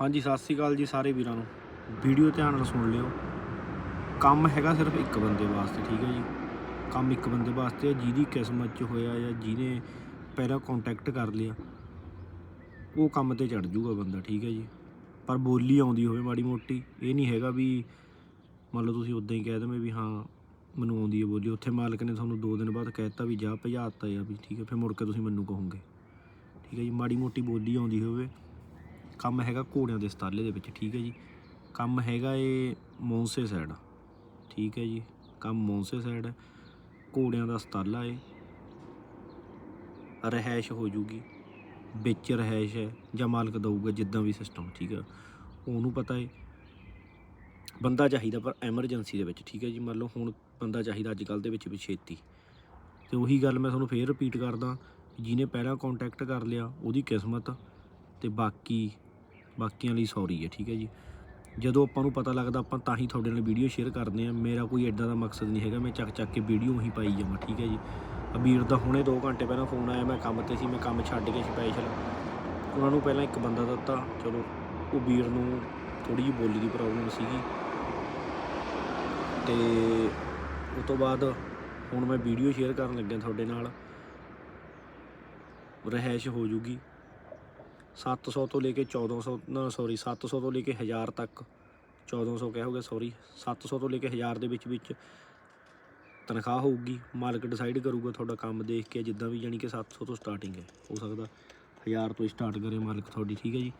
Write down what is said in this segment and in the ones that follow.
ਹਾਂਜੀ, ਸਤਿ ਸ੍ਰੀ ਅਕਾਲ ਜੀ ਸਾਰੇ ਵੀਰਾਂ ਨੂੰ। ਵੀਡੀਓ ਧਿਆਨ ਨਾਲ ਸੁਣ ਲਿਓ। ਕੰਮ ਹੈਗਾ ਸਿਰਫ ਇੱਕ ਬੰਦੇ ਵਾਸਤੇ, ਠੀਕ ਹੈ ਜੀ? ਕੰਮ ਇੱਕ ਬੰਦੇ ਵਾਸਤੇ ਹੈ ਜਿਹਦੀ ਕਿਸਮਤ 'ਚ ਹੋਇਆ ਜਾਂ ਜਿਹਨੇ ਪਹਿਲਾਂ ਕੰਟੈਕਟ ਕਰ ਲਿਆ, ਉਹ ਕੰਮ ਤੇ ਚੜ ਜੂਗਾ ਬੰਦਾ, ਠੀਕ ਹੈ ਜੀ? ਪਰ ਬੋਲੀ ਆਉਂਦੀ ਹੋਵੇ ਮਾੜੀ ਮੋਟੀ, ਇਹ ਨਹੀਂ ਹੈਗਾ ਵੀ ਮੰਨ ਲਓ ਤੁਸੀਂ ਉਦਾਂ ਹੀ ਕਹਿ ਦਵੇਂ ਵੀ ਹਾਂ, ਮੈਨੂੰ ਆਉਂਦੀ ਹੈ ਬੋਲੀ। ਉੱਥੇ ਮਾਲਕ ਨੇ ਤੁਹਾਨੂੰ 2 ਦਿਨ ਬਾਅਦ ਕਹਿਤਾ ਵੀ ਜਾ, ਭਜਾ ਦਿੱਤਾ ਜਾਂ ਵੀ, ਠੀਕ ਹੈ? ਫਿਰ ਮੁੜ ਕੇ ਤੁਸੀਂ ਮੈਨੂੰ ਕਹੋਗੇ। ਠੀਕ ਹੈ ਜੀ? ਮਾੜੀ ਮੋਟੀ ਬੋਲੀ ਆਉਂਦੀ ਹੋਵੇ ਕੰਮ ਹੈਗਾ ਘੋੜਿਆਂ ਦੇ ਸਤਾਲੇ ਦੇ ਵਿੱਚ, ਠੀਕ ਹੈ ਜੀ। ਕੰਮ ਹੈਗਾ ਏ ਮੌਂਸੇ ਸਾਈਡ ਠੀਕ ਹੈ ਜੀ, ਕੰਮ ਮੌਂਸੇ ਸਾਈਡ ਘੋੜਿਆਂ ਦਾ ਸਤਾਲਾ ਏ। ਰਹਿائش ਹੋ ਜੂਗੀ। ਵਿੱਚ ਰਹਿائش ਹੈ, ਜਾਂ ਮਾਲਕ ਦਊਗਾ ਜਿੱਦਾਂ ਵੀ ਸਿਸਟਮ ਠੀਕ ਹੈ। ਉਹਨੂੰ ਪਤਾ ਹੈ ਬੰਦਾ ਚਾਹੀਦਾ ਪਰ ਐਮਰਜੈਂਸੀ ਦੇ ਵਿੱਚ, ਠੀਕ ਹੈ ਜੀ। ਮੰਨ ਲਓ ਹੁਣ ਬੰਦਾ ਚਾਹੀਦਾ ਅੱਜ ਕੱਲ ਦੇ ਵਿੱਚ ਵੀ ਛੇਤੀ। ਤੇ ਉਹੀ ਗੱਲ ਮੈਂ ਤੁਹਾਨੂੰ ਫੇਰ ਰਿਪੀਟ ਕਰਦਾ, ਜਿਹਨੇ ਪਹਿਲਾਂ ਕੰਟੈਕਟ ਕਰ ਲਿਆ, ਉਹਦੀ ਕਿਸਮਤ। ਤੇ ਬਾਕੀ ਬਾਕੀਆਂ ਲਈ ਸੌਰੀ ਹੈ, ਠੀਕ ਹੈ ਜੀ। ਜਦੋਂ ਆਪਾਂ ਨੂੰ ਪਤਾ ਲੱਗਦਾ, ਆਪਾਂ ਤਾਂ ਹੀ ਤੁਹਾਡੇ ਨਾਲ ਵੀਡੀਓ ਸ਼ੇਅਰ ਕਰਦੇ ਆ ਮੇਰਾ ਕੋਈ ਐਡਾ ਦਾ ਮਕਸਦ ਨਹੀਂ ਹੈਗਾ, ਮੈਂ ਚੱਕ ਚੱਕ ਕੇ ਵੀਡੀਓ ਹੀ ਪਾਈ ਜਾਵਾਂ, ਠੀਕ ਹੈ ਜੀ। ਅਬੀਰ ਦਾ ਹੁਣੇ 2 ਘੰਟੇ ਪਹਿਲਾਂ ਫੋਨ ਆਇਆ, ਮੈਂ ਕੰਮ ਤੇ ਸੀ, ਮੈਂ ਕੰਮ ਛੱਡ ਕੇ ਸਪੈਸ਼ਲ ਉਹਨਾਂ ਨੂੰ ਪਹਿਲਾਂ ਇੱਕ ਬੰਦਾ ਦਿੱਤਾ, ਚਲੋ, ਉਹ ਵੀਰ ਨੂੰ ਥੋੜੀ ਜਿਹੀ ਬੋਲੀ ਦੀ ਪ੍ਰੋਬਲਮ ਸੀਗੀ। ਤੇ ਉਸ ਤੋਂ ਬਾਅਦ ਹੁਣ ਮੈਂ ਵੀਡੀਓ ਸ਼ੇਅਰ ਕਰਨ ਲੱਗਿਆ ਤੁਹਾਡੇ ਨਾਲ। ਰਹਿائش ਹੋ ਜੂਗੀ। 700 ਤੋਂ ਲੈ ਕੇ 1400 ਨਾ ਸੌਰੀ 700 ਤੋਂ ਲੈ ਕੇ 1000 ਤੱਕ। 1400 ਕਹੋਗੇ ਸੌਰੀ 700 ਤੋਂ ਲੈ ਕੇ 1000 ਦੇ ਵਿੱਚ ਵਿੱਚ ਤਨਖਾਹ ਹੋਊਗੀ। ਮਾਲਕ ਡਿਸਾਈਡ ਕਰੂਗਾ ਤੁਹਾਡਾ ਕੰਮ ਦੇਖ ਕੇ, ਜਿੱਦਾਂ ਵੀ ਜਾਨੀ ਕਿ 700 ਤੋਂ ਸਟਾਰਟਿੰਗ ਹੈ। ਹੋ ਸਕਦਾ 1000 ਤੋਂ ਸਟਾਰਟ ਕਰੇ ਮਾਲਕ ਤੁਹਾਡੀ, ਠੀਕ ਹੈ ਜੀ?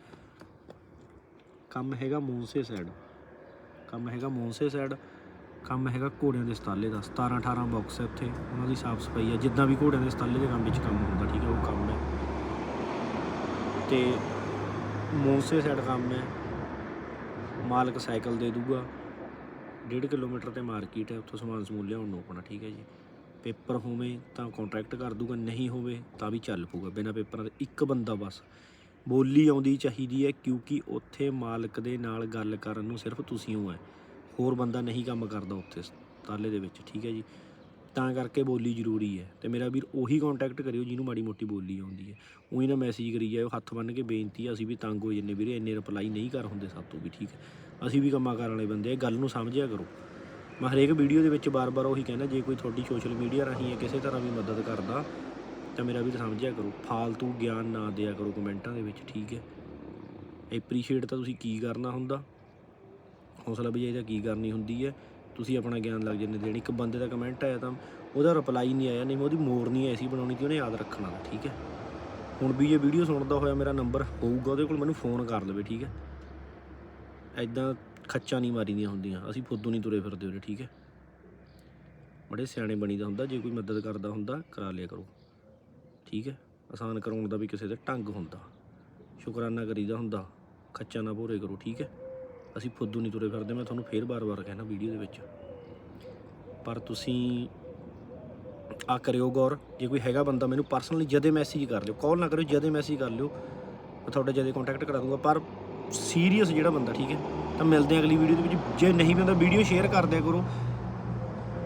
ਕੰਮ ਹੈਗਾ ਮੂਨਸੇ ਸਾਈਡ ਕੰਮ ਹੈਗਾ ਮੂਨਸੇ ਸਾਈਡ ਕੰਮ ਹੈਗਾ ਘੋੜਿਆਂ ਦੇ ਸਤਾਲੇ ਦਾ। 17 18 ਬਾਕਸ ਹੈ ਉੱਥੇ, ਉਹਨਾਂ ਦੀ ਸਾਫ਼ ਸਫ਼ਾਈ ਹੈ। ਜਿੱਦਾਂ ਵੀ ਘੋੜਿਆਂ ਦੇ ਸਤਾਲੇ ਦੇ ਕੰਮ ਵਿੱਚ ਕੰਮ ਹੁੰਦਾ, ਠੀਕ ਹੈ, ਉਹ ਕੰਮ ਹੈ। ਤੇ ਮੂਨਸੇ ਸਾਈਡ ਕੰਮ ਹੈ। ਮਾਲਕ ਸਾਈਕਲ ਦੇ ਦੂਗਾ। 1.5 ਕਿਲੋਮੀਟਰ ਤੇ ਮਾਰਕੀਟ ਹੈ, ਉੱਥੋਂ ਸਮਾਨ ਸਮੂਨ ਲਿਆਉਣ ਨੂੰ ਆਪਣਾ, ਠੀਕ ਹੈ ਜੀ। ਪੇਪਰ ਹੋਵੇ ਤਾਂ ਕੰਟਰੈਕਟ ਕਰ ਦੂਗਾ, ਨਹੀਂ ਹੋਵੇ ਤਾਂ ਵੀ ਚੱਲ ਪਊਗਾ, ਬਿਨਾਂ ਪੇਪਰਾਂ ਦੇ, ਇੱਕ ਬੰਦਾ ਬਸ। ਬੋਲੀ ਆਉਂਦੀ ਚਾਹੀਦੀ ਹੈ ਕਿਉਂਕਿ ਉੱਥੇ ਮਾਲਕ ਦੇ ਨਾਲ ਗੱਲ ਕਰਨ ਨੂੰ ਸਿਰਫ ਤੁਸੀਂ ਹੋ ਹੈ ਹੋਰ ਬੰਦਾ ਨਹੀਂ ਕੰਮ ਕਰਦਾ ਉੱਥੇ, ਤਾਲੇ ਦੇ ਵਿੱਚ, ਠੀਕ ਹੈ ਜੀ। ਤਾਂ ਕਰਕੇ ਬੋਲੀ ਜ਼ਰੂਰੀ ਹੈ। ਤੇ ਮੇਰਾ ਵੀਰ ਉਹੀ ਕੰਟੈਕਟ ਕਰਿਓ ਜਿਹਨੂੰ ਮਾੜੀ ਮੋਟੀ ਬੋਲੀ ਆਉਂਦੀ ਹੈ। ਉਹੀ ਨਾ ਮੈਸੇਜ ਕਰੀ ਜਾਇਓ, ਹੱਥ ਬੰਨ ਕੇ ਬੇਨਤੀ ਆ, ਅਸੀਂ ਵੀ ਤੰਗ ਹੋ ਜੰਨੇ ਵੀਰੇ, ਇੰਨੇ ਰਿਪਲਾਈ ਨਹੀਂ ਕਰ ਹੁੰਦੇ ਸਾਤੋਂ ਵੀ, ਠੀਕ ਹੈ। ਅਸੀਂ ਵੀ ਕੰਮਾਂ ਕਰਨ ਵਾਲੇ ਬੰਦੇ ਆ ਗੱਲ ਨੂੰ ਸਮਝਿਆ ਕਰੋ। ਮੈਂ ਹਰੇਕ ਵੀਡੀਓ ਦੇ ਵਿੱਚ ਬਾਰ-ਬਾਰ ਉਹੀ ਕਹਿੰਦਾ, ਜੇ ਕੋਈ ਤੁਹਾਡੀ ਸੋਸ਼ਲ ਮੀਡੀਆ ਰਾਹੀਂ ਹੈ ਕਿਸੇ ਤਰ੍ਹਾਂ ਵੀ ਮਦਦ ਕਰਦਾ, ਤਾਂ ਮੇਰਾ ਵੀਰ ਸਮਝਿਆ ਕਰੋ। ਫਾਲਤੂ ਗਿਆਨ ਨਾ ਦਿਆ ਕਰੋ ਕਮੈਂਟਾਂ ਦੇ ਵਿੱਚ, ਠੀਕ ਹੈ। ਐਪਰੀਸ਼ੀਏਟ ਤਾਂ ਤੁਸੀਂ ਕੀ ਕਰਨਾ ਹੁੰਦਾ? ਹੌਸਲਾ ਬਜਾਈ ਦਾ ਕੀ ਕਰਨੀ ਹੁੰਦੀ ਹੈ? ਤੁਸੀਂ ਆਪਣਾ ਗਿਆਨ ਲੱਗ ਜੰਨੇ ਦੇਣ। ਇੱਕ ਬੰਦੇ ਦਾ ਕਮੈਂਟ ਆਇਆ ਤਾਂ ਉਹਦਾ ਰਿਪਲਾਈ ਨਹੀਂ ਆਇਆ, ਨਹੀਂ ਮੈਂ ਉਹਦੀ ਮੋਰ ਨਹੀਂ ਐਸੀ ਬਣਾਉਣੀ ਤੇ ਉਹਨੇ ਯਾਦ ਰੱਖਣਾ ਠੀਕ ਹੈ? ਹੁਣ ਵੀ ਇਹ ਵੀਡੀਓ ਸੁਣਦਾ ਹੋਇਆ ਮੇਰਾ ਨੰਬਰ ਹੋਊਗਾ, ਉਹਦੇ ਕੋਲ ਮੈਨੂੰ ਫੋਨ ਕਰ ਲਵੇ, ਠੀਕ ਹੈ? ਐਦਾਂ ਖੱਚਾ ਨਹੀਂ ਮਾਰੀਦੀਆਂ ਹੁੰਦੀਆਂ, ਅਸੀਂ ਫੁੱਦੂ ਨਹੀਂ ਤੁਰੇ ਫਿਰਦੇ ਉਹਦੇ ਠੀਕ ਹੈ? ਬੜੇ ਸਿਆਣੇ ਬਣੀਦਾ ਹੁੰਦਾ, ਜੇ ਕੋਈ ਮਦਦ ਕਰਦਾ ਹੁੰਦਾ, ਕਰਾ ਲਿਆ ਕਰੋ, ਠੀਕ ਹੈ? ਆਸਾਨ ਕਰਾਉਣ ਦਾ ਵੀ ਕਿਸੇ ਦੇ ਢੰਗ ਹੁੰਦਾ। ਸ਼ੁਕਰਾਨਾ ਕਰੀਦਾ ਹੁੰਦਾ, ਖੱਚਾ ਨਾ ਭੋਰੇ ਕਰੋ, ਠੀਕ ਹੈ? ਅਸੀਂ ਫੁੱਦੂ ਨਹੀਂ ਤੁਰੇ ਫਿਰਦੇ, ਮੈਂ ਤੁਹਾਨੂੰ ਫੇਰ ਬਾਰ-ਬਾਰ ਕਹਿਣਾ ਵੀਡੀਓ ਦੇ ਵਿੱਚ। ਪਰ ਤੁਸੀਂ ਆ ਕਰਿਓ ਗੌਰ, ਜੇ ਕੋਈ ਹੈਗਾ ਬੰਦਾ ਮੈਨੂੰ ਪਰਸਨਲੀ ਜਦੇ ਮੈਸੇਜ ਕਰ ਲਿਓ ਕਾਲ ਨਾ ਕਰਿਓ, ਜਦੇ ਮੈਸੇਜ ਕਰ ਲਿਓ, ਮੈਂ ਤੁਹਾਡਾ ਜਦੇ ਕੰਟੈਕਟ ਕਰਾ ਦੂੰਗਾ। ਪਰ ਸੀਰੀਅਸ ਜਿਹੜਾ ਬੰਦਾ, ਠੀਕ ਹੈ, ਤਾਂ ਮਿਲਦੇ ਹਾਂ ਅਗਲੀ ਵੀਡੀਓ ਦੇ ਵਿੱਚ। ਜੇ ਨਹੀਂ ਬੰਦਾ ਵੀਡੀਓ ਸ਼ੇਅਰ ਕਰ ਦਿਆ ਕਰੋ।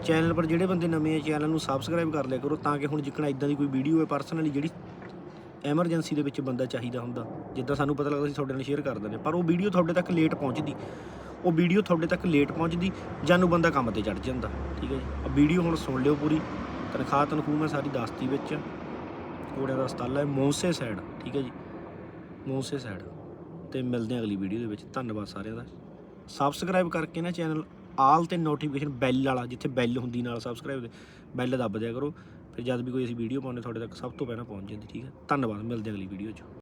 ਚੈਨਲ ਪਰ ਜਿਹੜੇ ਬੰਦੇ ਨਵੇਂ ਆ ਚੈਨਲ ਨੂੰ ਸਬਸਕ੍ਰਾਈਬ ਕਰ ਲਿਆ ਕਰੋ, ਤਾਂ ਕਿ ਹੁਣ ਜਿੱਕਣਾ ਇਦਾਂ ਦੀ ਕੋਈ ਵੀਡੀਓ ਹੈ ਪਰਸਨਲੀ ਜਿਹੜੀ ਐਮਰਜੈਂਸੀ ਦੇ ਵਿੱਚ ਬੰਦਾ ਚਾਹੀਦਾ ਹੁੰਦਾ। ਜਿੱਦਾਂ ਸਾਨੂੰ ਪਤਾ ਲੱਗਦਾ ਸੀ ਤੁਹਾਡੇ ਨਾਲ ਸ਼ੇਅਰ ਕਰ ਦਿੰਦੇ ਪਰ ਉਹ ਵੀਡੀਓ ਤੁਹਾਡੇ ਤੱਕ ਲੇਟ ਪਹੁੰਚਦੀ। ਉਹ ਵੀਡੀਓ ਤੁਹਾਡੇ ਤੱਕ ਲੇਟ ਪਹੁੰਚਦੀ, ਜਾਨੂੰ ਬੰਦਾ ਕੰਮ ਤੇ ਚੜ ਜਾਂਦਾ, ਠੀਕ ਹੈ ਜੀ। ਆ ਵੀਡੀਓ ਹੁਣ ਸੁਣ ਲਿਓ ਪੂਰੀ। ਤਨਖਾਹ ਤਨਖੂਹ ਮੈਂ ਸਾਰੀ ਦੱਸਤੀ ਵਿੱਚ। ਘੋੜਿਆਂ ਦਾ ਹਸਪਤਾਲ ਹੈ ਮੋਸੇ ਸਾਈਡ ਠੀਕ ਹੈ ਜੀ। ਮੋਸੇ ਸਾਈਡ ਤੇ ਮਿਲਦੇ ਹਾਂ ਅਗਲੀ ਵੀਡੀਓ ਦੇ ਵਿੱਚ। ਧੰਨਵਾਦ ਸਾਰਿਆਂ ਦਾ। ਸਬਸਕ੍ਰਾਈਬ ਕਰਕੇ ਨਾ ਚੈਨਲ ਆਲ ਤੇ ਨੋਟੀਫਿਕੇਸ਼ਨ ਬੈਲ ਵਾਲਾ, ਜਿੱਥੇ ਬੈਲ ਹੁੰਦੀ ਨਾਲ ਸਬਸਕ੍ਰਾਈਬ ਦੇ ਬੈਲ ਦੱਬ ਦਿਆ ਕਰੋ। ਫਿਰ ਜਦ ਵੀ ਕੋਈ ਅਸੀਂ ਵੀਡੀਓ ਪਾਉਂਦੇ ਤੁਹਾਡੇ ਤੱਕ ਸਭ ਤੋਂ ਪਹਿਲਾਂ ਪਹੁੰਚ ਜਾਂਦੀ, ਠੀਕ ਹੈ? ਧੰਨਵਾਦ, ਮਿਲਦੇ ਅਗਲੀ ਵੀਡੀਓ 'ਚ।